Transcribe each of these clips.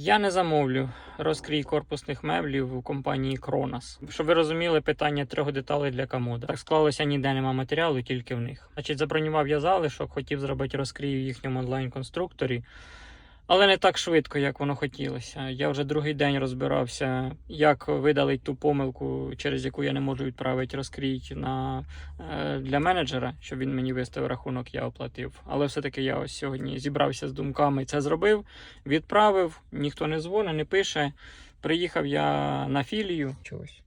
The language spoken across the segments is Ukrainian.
Я не замовлю розкрій корпусних меблів у компанії Кронас. Щоб ви розуміли, питання трьох деталей для комода. Так склалося ніде нема матеріалу, тільки в них. Значить, забронював я залишок, хотів зробити розкрій в їхньому онлайн-конструкторі. Але не так швидко, як воно хотілося. Я вже другий день розбирався, як видалити ту помилку, через яку я не можу відправити розкрій на, е, для менеджера, щоб він мені виставив рахунок, я оплатив. Але все-таки я ось сьогодні зібрався з думками, це зробив, відправив, ніхто не дзвонить, не пише. Приїхав я на філію. Чогось.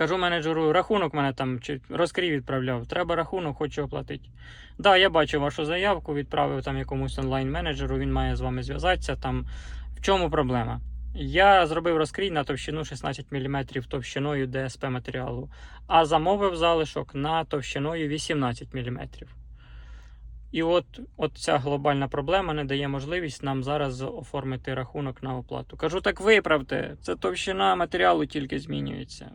Кажу менеджеру, рахунок мене там чи розкрій відправляв. Треба рахунок, хочу оплатити. Да, я бачив вашу заявку, відправив там якомусь онлайн-менеджеру, він має з вами зв'язатися. Там в чому проблема? Я зробив розкрій на товщину 16 мм товщиною ДСП матеріалу, а замовив залишок на товщиною 18 мм. І от, от ця глобальна проблема не дає можливість нам зараз оформити рахунок на оплату. Кажу, так виправте, це товщина матеріалу тільки змінюється.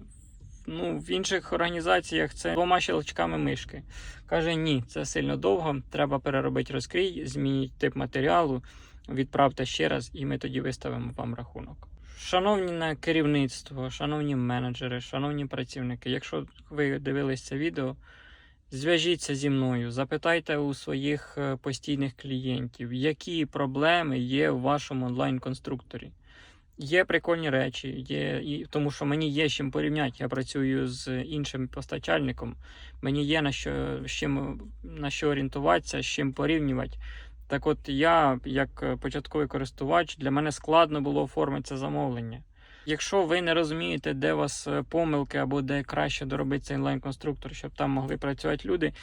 Ну, в інших організаціях це двома щелчками мишки. Каже, ні, це сильно довго. Треба переробити розкрій, змініть тип матеріалу, відправте ще раз, і ми тоді виставимо вам рахунок. Шановні керівництво, шановні менеджери, шановні працівники, якщо ви дивились це відео, зв'яжіться зі мною, запитайте у своїх е, постійних клієнтів, які проблеми є у вашому онлайн-конструкторі. Є прикольні речі, є, і, тому що мені є чим порівняти. Я працюю з іншим постачальником. Мені є на що, чим, на що орієнтуватися, з чим порівнювати. Так от я, як початковий користувач, для мене складно було оформити це замовлення. Якщо ви не розумієте, де у вас е, помилки або де краще доробити цей онлайн-конструктор, щоб там могли працювати люди,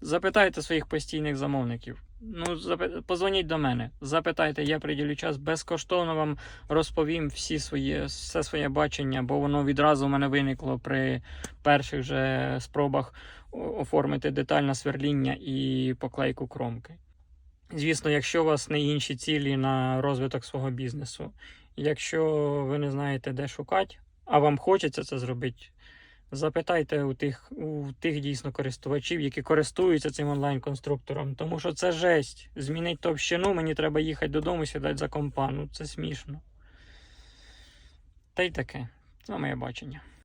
запитайте своїх постійних замовників. Ну, запи- позвоніть до мене, запитайте, я приділю час, безкоштовно вам розповім всі свої, все своє бачення, бо воно відразу в мене виникло при перших же спробах оформити детальне сверління і поклейку кромки. Звісно, якщо у вас не інші цілі на розвиток свого бізнесу, якщо ви не знаєте, де шукати, а вам хочеться це зробити, запитайте у тих, у тих дійсно користувачів, які користуються цим онлайн-конструктором. Тому що це жесть. Змінить товщину, мені треба їхати додому, сідати за компа. Ну це смішно. Та й таке. Це моє бачення.